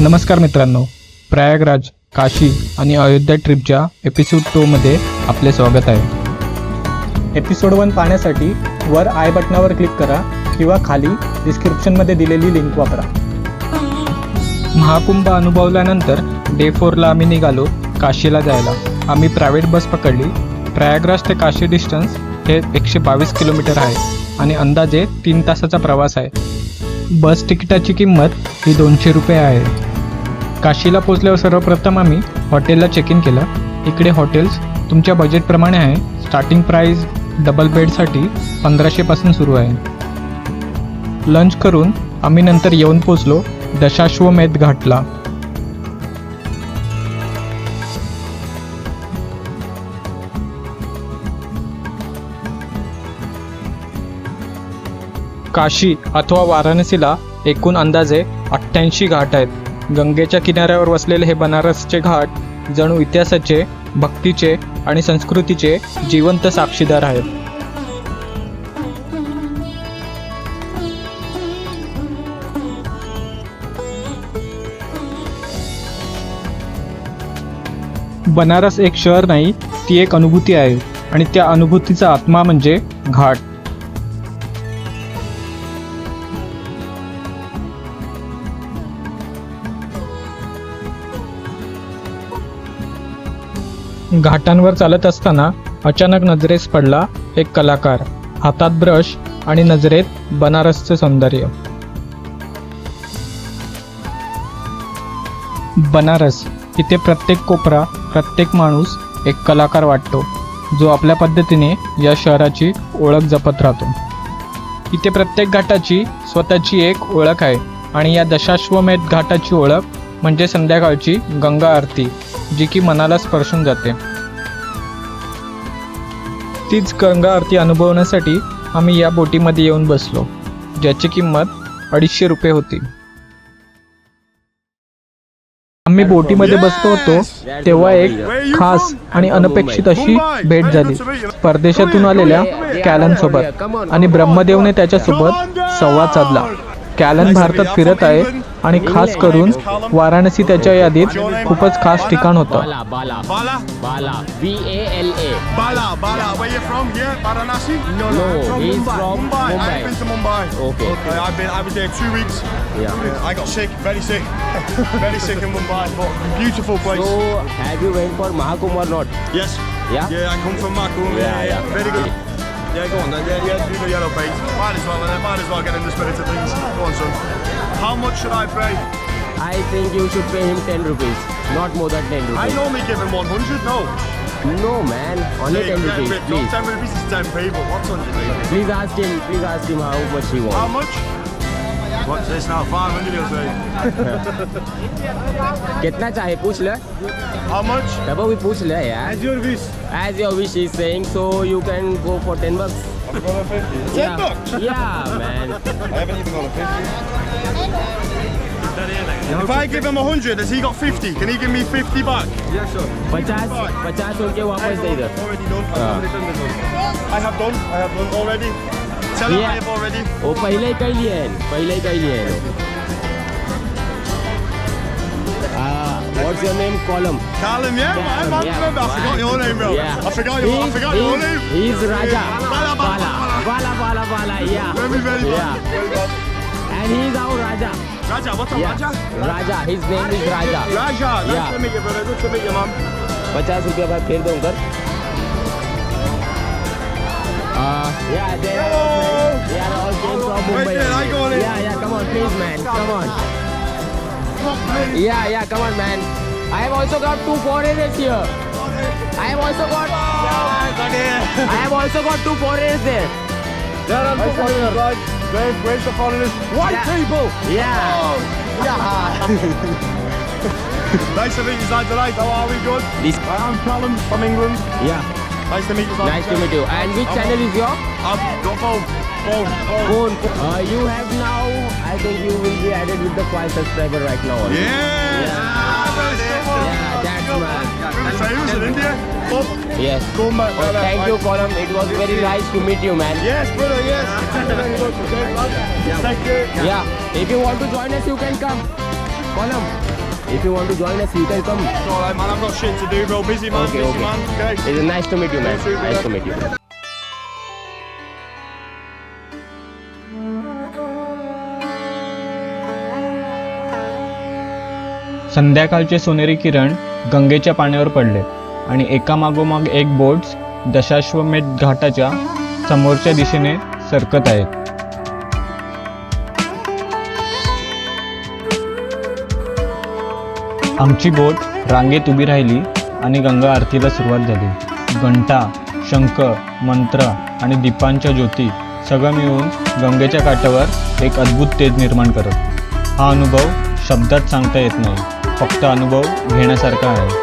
नमस्कार मित्रांनो. प्रयागराज काशी आणि अयोध्या ट्रिपच्या एपिसोड टूमध्ये आपले स्वागत आहे. एपिसोड वन पाहण्यासाठी वर आय बटनावर क्लिक करा किंवा खाली डिस्क्रिप्शनमध्ये दिलेली लिंक वापरा. महाकुंभ अनुभवल्यानंतर डे फोरला आम्ही निघालो काशीला जायला. आम्ही प्रायव्हेट बस पकडली. प्रयागराज ते काशी डिस्टन्स हे एकशे बावीस किलोमीटर आहे आणि अंदाजे तीन तासाचा प्रवास आहे. बस तिकिटाची किंमत ही दोनशे रुपये आहे. काशीला पोचल्यावर सर्वप्रथम आम्ही हॉटेलला चेक इन केलं. इकडे हॉटेल्स तुमच्या बजेटप्रमाणे आहे. स्टार्टिंग प्राईज डबल बेडसाठी पंधराशेपासून सुरू आहे. लंच करून आम्ही नंतर येऊन पोचलो दशाश्वमेध घाटला. काशी अथवा वाराणसीला एकूण अंदाजे अठ्ठ्याऐंशी घाट आहेत. गंगेच्या किनाऱ्यावर वसलेले हे बनारसचे घाट जणू इतिहासाचे भक्तीचे आणि संस्कृतीचे जिवंत साक्षीदार आहेत. बनारस एक शहर नाही ती एक अनुभूती आहे आणि त्या अनुभूतीचा आत्मा म्हणजे घाट. घाटांवर चालत असताना अचानक नजरेस पडला एक कलाकार हातात ब्रश आणि नजरेत बनारसचे सौंदर्य. बनारस इथे प्रत्येक कोपरा प्रत्येक माणूस एक कलाकार वाटतो जो आपल्या पद्धतीने या शहराची ओळख जपत राहतो. इथे प्रत्येक घाटाची स्वतःची एक ओळख आहे आणि या दशाश्वमेध घाटाची ओळख म्हणजे संध्याकाळची गंगा आरती. जी की मनाला स्पर्शून जाते. तीच गंगा आरती अनुभवण्यासाठी आम्ही या बोटीमध्ये येऊन बसलो ज्याची किंमत अडीचशे रुपये होती. आम्ही बोटीमध्ये बसलो होतो तेव्हा एक खास आणि अनपेक्षित अशी भेट झाली. परदेशातून आलेल्या कॅलन सोबत आणि ब्रह्मदेवने त्याच्यासोबत संवाद साधला. कॅलन भारतात फिरत आहे आणि खास करून वाराणसी त्याच्या यादीत खूपच खास ठिकाण होतं. Bala, Bala, Bala? Yeah, go on then. Yeah, yeah, do the yellow paint. Might as well, and might as well get in the spirit of things. Go on, son. How much should I pay? I think you should pay him 10 rupees, not more than 10 rupees. I normally give him 100, no. No, man. Only hey, 10 rupees, please. 10 rupees is 10 people. What's 100 rupees? Please ask him, please ask him how much he wants. How much? What's this now? 500 he'll say. कितना चाहे पूछ ले How much? तब भी पूछ ले यार As your wish. As your wish is saying, so you can go for 10 bucks. I've got a 50. 10 Yeah. bucks? Yeah, man. I haven't even got a 50. If I give him 100, has he got 50? Can he give me 50 back? Yeah, sure. 50 50 उनके वापस दे इधर Already done. I've already done this one. I have done. I have done already. Him Yeah. Have already. वो पहले ही कही लिए हैं पहले ही कही हैं Ah, what's your name? Column. Callum, yeah, Callum, man, yeah. remember. I forgot your name, bro. I forgot your, I forgot your name. He's Raja. Bala, Bala, Bala, Bala, Bala, yeah. Very, very bad. Yeah. Very bad. And he's our Raja. Raja, what's up. Raja? Raja. His name is Raja. Raja, nice Yeah. to meet you, brother. Good to meet you, man. पचास रुपया बाद फिर दो कर Uh, yeah, they are all, they are all came from Mumbai. Wait there, I go on in. Yeah, yeah, come on, please, man, come on. Yeah, yeah, come on, man. I have also got two foreigners here. I have also got. I have also got two foreigners there. Yeah, I'm the foreigners. Where's, where's the foreigners? White Yeah. people! Yeah. Nice to meet you, Zai How are we? Good? I'm Callum from England. Yeah. Nice to meet you, Nice to meet you. And which channel is your? Got phone. Phone. Phone. Uh, you have now. I think you will be added with the five subscriber right now. also. Yeah! Yeah, that's man. Really famous in India. Fuck. Yes. Oh, thank you, Colum. It was very nice to meet you, man. Yes, brother, yes. Thank you. Yeah. If you want to join us, you can come. Him. If you want to join us, you can come. Alright, man, I've got shit to do, bro. Busy man, Okay, busy okay. man. Okay. It's nice to meet you, man. Nice brother. to meet you. संध्याकाळचे सोनेरी किरण गंगेच्या पाण्यावर पडले आणि एकामागोमाग एक boats Dashashwamedh घाटाच्या समोरच्या दिशेने सरकत आहेत आमची बोट रांगेत उभी राहिली आणि गंगा आरतीला सुरुवात झाली. घंटा शंख मंत्र आणि दीपांच्या ज्योती सगळं मिळून गंगेच्या काठावर एक अद्भुत तेज निर्माण करत. हा अनुभव शब्दात सांगता येत नाही फक्त अनुभव घेण्यासारखा आहे.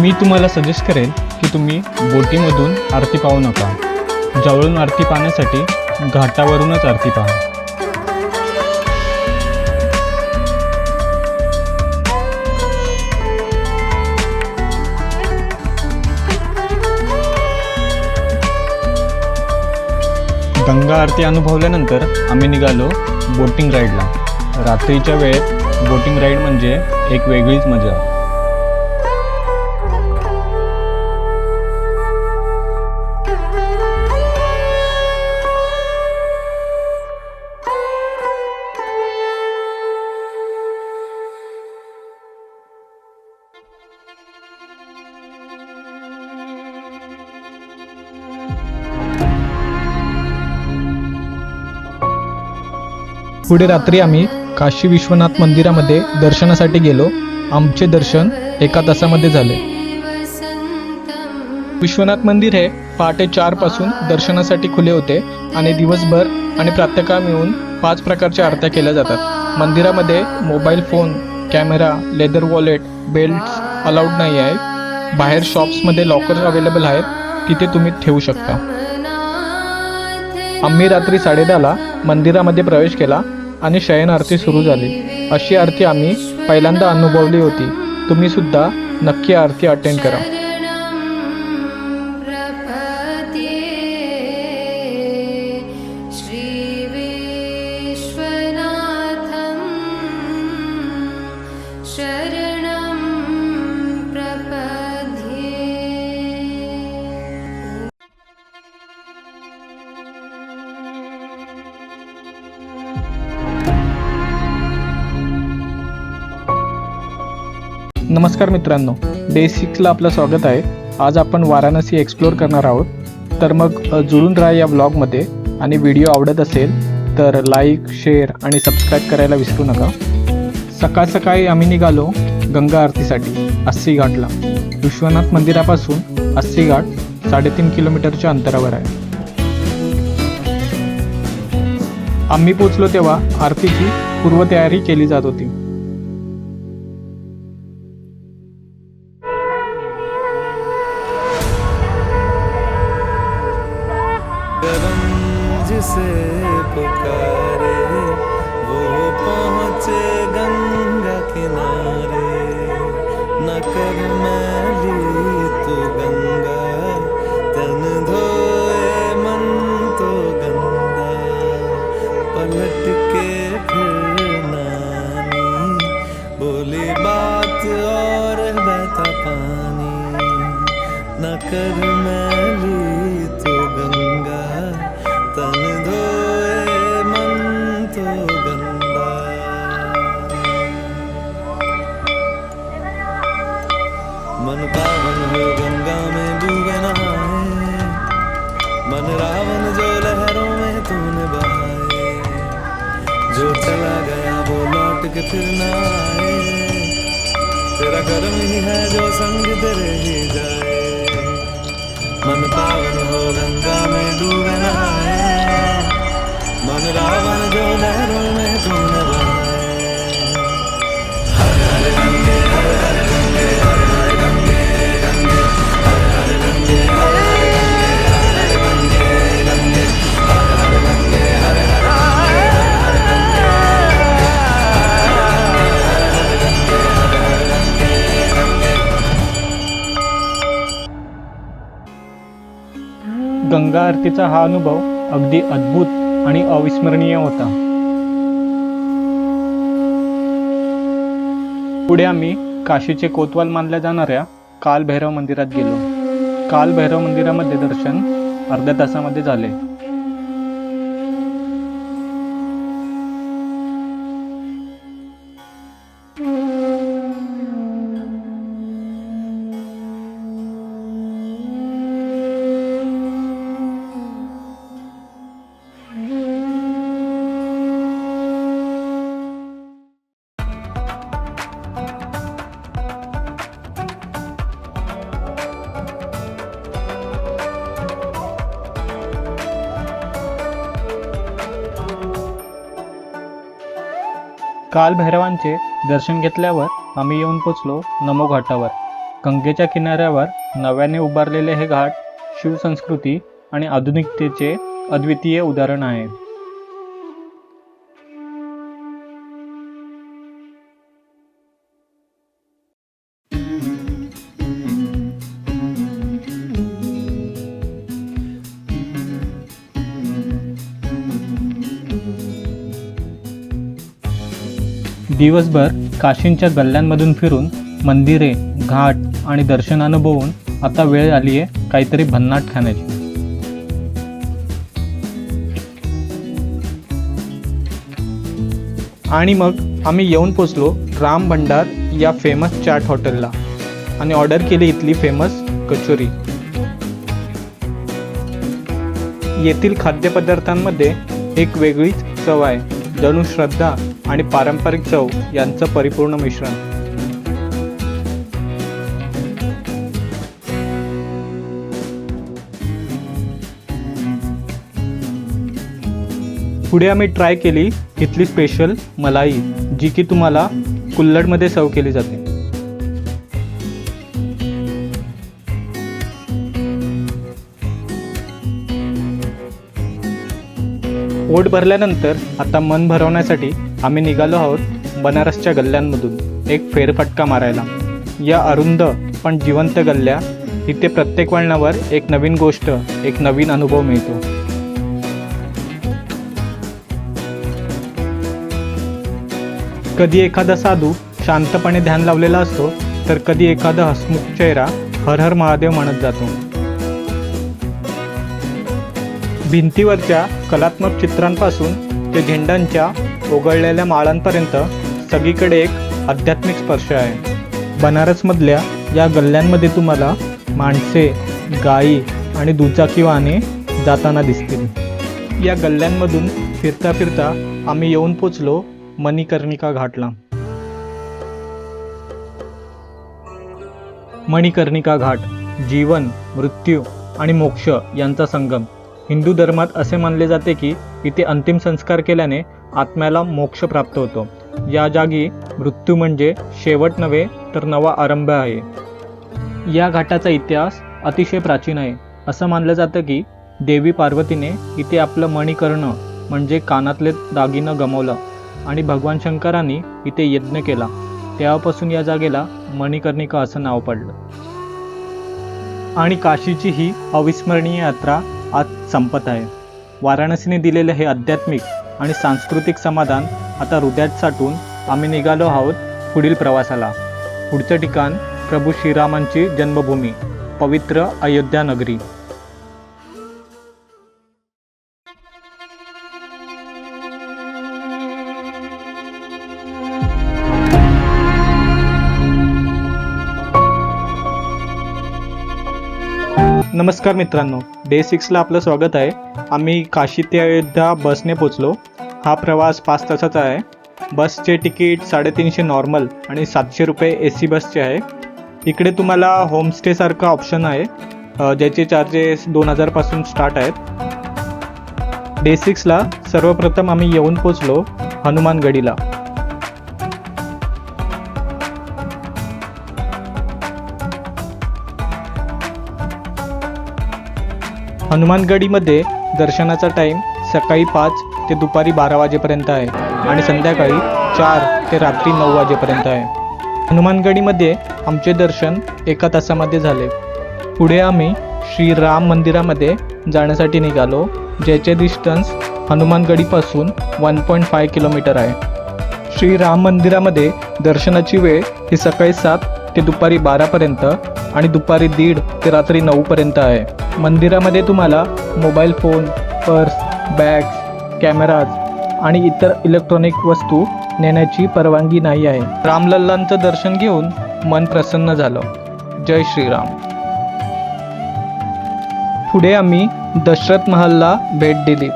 मी तुम्हाला सजेस्ट करेन की तुम्ही बोटीमधून आरती पाहू नका. जवळून आरती पाहण्यासाठी घाटावरूनच आरती पाहा. गंगा आरती अनुभवल्यानंतर आम्ही निघालो बोटिंग राईडला. रात्रीच्या वेळेत बोटिंग राईड म्हणजे एक वेगळीच मजा. पुढे रात्री आम्ही काशी विश्वनाथ मंदिरामध्ये दर्शनासाठी गेलो. आमचे दर्शन एका तासामध्ये झाले. विश्वनाथ मंदिर हे पहाटे चारपासून दर्शनासाठी खुले होते आणि दिवसभर आणि प्रातःकाळ मिळून पाच प्रकारच्या आरत्या केल्या जातात. मंदिरामध्ये mobile phone camera leather wallet belts allowed नाही आहे. बाहेर शॉप्समध्ये लॉकर अवेलेबल आहेत. तिथे तुम्ही ठेवू शकता. आम्ही रात्री साडेदहाला मंदिरामध्ये प्रवेश केला. आणि शयन आरती सुरू झाली. अशी आरती आम्ही पहिल्यांदा अनुभवली होती. तुम्ही सुद्धा नक्की आरती अटेंड करा. नमस्कार मित्रांनो. डे सिक्सला आपलं स्वागत आहे. आज आपण वाराणसी एक्सप्लोअर करणार आहोत. तर मग जुळून राहा या ब्लॉगमध्ये आणि व्हिडिओ आवडत असेल तर लाईक शेअर आणि सबस्क्राईब करायला विसरू नका. सकाळ सकाळी आम्ही निघालो गंगा आरतीसाठी अस्सी घाटला विश्वनाथ मंदिरापासून अस्सी घाट साडेतीन किलोमीटरच्या अंतरावर आहे. आम्ही पोचलो तेव्हा आरतीची पूर्वतयारी केली जात होती. लौट के फिर ना आए तेरा कर्म ही है जो संग तेरे ही जाए। मन पावन हो गंगा में डूबे नहाए। मन रावण जो लहरों में तूने गंगा आरतीचा हा अनुभव अगदी अद्भुत आणि अविस्मरणीय होता. पुढे आम्ही काशीचे कोतवाल मानल्या जाणाऱ्या काल भैरव मंदिरात गेलो. काल भैरव मंदिरामध्ये दर्शन अर्ध्या तासामध्ये झाले. काल भैरवांचे दर्शन घेतल्यावर आम्ही येऊन पोचलो नमो घाटावर. गंगेच्या किनाऱ्यावर नव्याने उभारलेले हे घाट शिवसंस्कृती आणि आधुनिकतेचे अद्वितीय उदाहरण आहे. दिवसभर काशींच्या गल्ल्यांमधून फिरून मंदिरे घाट आणि दर्शन अनुभवून आता वेळ आली आहे काहीतरी भन्नाट खाण्याची. आणि मग आम्ही येऊन पोचलो राम भंडार या फेमस चाट हॉटेलला आणि ऑर्डर केली इथली फेमस कचोरी. येथील खाद्यपदार्थांमध्ये एक वेगळीच चव आहे जणू श्रद्धा आणि पारंपरिक चव यांचं परिपूर्ण मिश्रण. पुढे आम्ही ट्राय केली इथली स्पेशल मलाई जी की तुम्हाला कुल्लडमध्ये सर्व केली जाते. पोट भरल्यानंतर आता मन भरवण्यासाठी आम्ही निघालो आहोत बनारसच्या गल्ल्यांमधून एक फेरफटका मारायला. या अरुंद पण जिवंत गल्ल्या इथे प्रत्येक वळणावर एक नवीन गोष्ट एक नवीन अनुभव मिळतो. कधी एखादा साधू शांतपणे ध्यान लावलेला असतो तर कधी एखादा हसमुख चेहरा हर हर महादेव म्हणत जातो. भिंतीवरच्या कलात्मक चित्रांपासून ते झेंडांच्या ओघळलेल्या माळांपर्यंत सगळीकडे एक आध्यात्मिक स्पर्श आहे. बनारसमधल्या या गल्ल्यांमध्ये तुम्हाला माणसे गायी आणि दुचाकी वाहने जाताना दिसतील. या गल्ल्यांमधून फिरता फिरता आम्ही येऊन पोचलो मणिकर्णिका घाटला. मणिकर्णिका घाट जीवन मृत्यू आणि मोक्ष यांचा संगम. हिंदू धर्मात असे मानले जाते की इथे अंतिम संस्कार केल्याने आत्म्याला मोक्ष प्राप्त होतो. या जागी मृत्यू म्हणजे शेवट नव्हे तर नवा आरंभ आहे. या घाटाचा इतिहास अतिशय प्राचीन आहे. असं मानलं जातं की देवी पार्वतीने इथे आपलं मणिकर्ण म्हणजे कानातले दागिनं गमवलं आणि भगवान शंकरांनी इथे यज्ञ केला. तेव्हापासून या जागेला मणिकर्णिका असं नाव पडलं. आणि काशीची ही अविस्मरणीय यात्रा संपत आहे. वाराणसीने दिलेले हे आध्यात्मिक आणि सांस्कृतिक समाधान आता हृदयात साठून आम्ही निघालो आहोत पुढील प्रवासाला. पुढचं ठिकाण प्रभू श्रीरामांची जन्मभूमी पवित्र अयोध्या नगरी. नमस्कार मित्रांनो डे सिक्सला आपलं स्वागत आहे. आम्ही काशी ते अयोध्या बसने पोचलो. हा प्रवास पाच तासाचा आहे. बसचे तिकीट साडेतीनशे नॉर्मल आणि सातशे रुपये ए सी बसचे आहे. इकडे तुम्हाला होमस्टेसारखा ऑप्शन आहे. ज्याचे चार्जेस दोन हजारपासून स्टार्ट आहेत. डे सिक्सला सर्वप्रथम आम्ही येऊन पोचलो हनुमानगडीला. हनुमानगडीमध्ये दर्शनाचा टाईम सकाळी पाच ते दुपारी बारा वाजेपर्यंत आहे आणि संध्याकाळी चार ते रात्री नऊ वाजेपर्यंत आहे. हनुमानगडीमध्ये आमचे दर्शन एका तासामध्ये झाले. पुढे आम्ही श्री राम मंदिरामध्ये जाण्यासाठी निघालो ज्याचे डिस्टन्स हनुमानगडीपासून वन पॉईंट फाय किलोमीटर आहे. श्री राम मंदिरामध्ये दर्शनाची वेळ ही सकाळी सात ते दुपारी बारापर्यंत आणि दुपारी दीड ते रात्री नऊपर्यंत आहे. मंदिरामध्ये तुम्हाला mobile phone purse bags cameras आणि इतर इलेक्ट्रॉनिक वस्तू नेण्याची परवानगी नाही आहे. रामलल्लांचं दर्शन घेऊन मन प्रसन्न झालं. जय श्रीराम. पुढे आम्ही दशरथ महलला भेट दिली.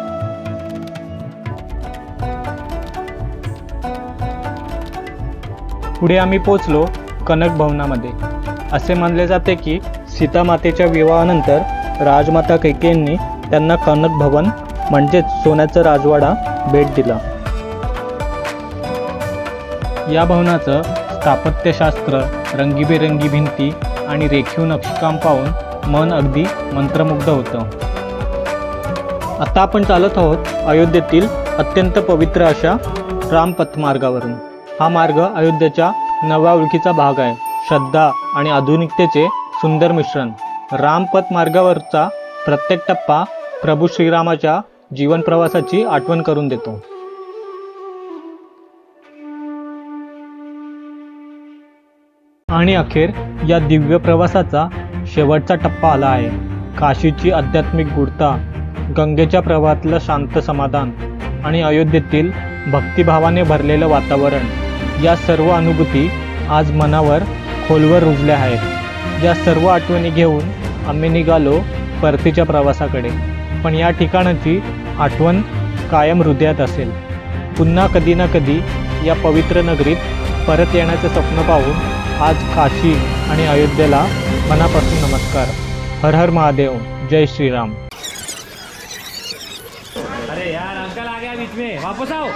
पुढे आम्ही पोचलो कनक भवनामध्ये. असे मानले जाते की सीतामातेच्या विवाहानंतर राजमाता कैकेयींनी त्यांना कनक भवन म्हणजेच सोन्याचा राजवाडा भेट दिला. या भवनाचं स्थापत्यशास्त्र रंगीबेरंगी भिंती आणि रेखीव नक्षीकाम पाहून मन अगदी मंत्रमुग्ध होतं. आता आपण चालत आहोत अयोध्येतील अत्यंत पवित्र अशा रामपथ मार्गावरून. हा मार्ग अयोध्येच्या नव्या ओळखीचा भाग आहे. श्रद्धा आणि आधुनिकतेचे सुंदर मिश्रण. रामपथ मार्गावरचा प्रत्येक टप्पा प्रभू श्रीरामाच्या जीवनप्रवासाची आठवण करून देतो. आणि अखेर या दिव्य प्रवासाचा शेवटचा टप्पा आला आहे. काशीची आध्यात्मिक गुढता गंगेच्या प्रवाहातलं शांत समाधान आणि अयोध्येतील भक्तिभावाने भरलेलं वातावरण या सर्व अनुभूती आज मनावर खोलवर रुजल्या आहेत. या सर्व आठवणी घेऊन आम्ही निघालो परतीच्या प्रवासाकडे. पण या ठिकाणाची आठवण कायम हृदयात असेल. पुन्हा कधी ना कधी या पवित्र नगरीत परत येण्याचं स्वप्न पाहून आज काशी आणि अयोध्येला मनापासून नमस्कार. हर हर महादेव. जय श्रीराम. अरे यार अंकल आ गया बीच में. वापस आओ.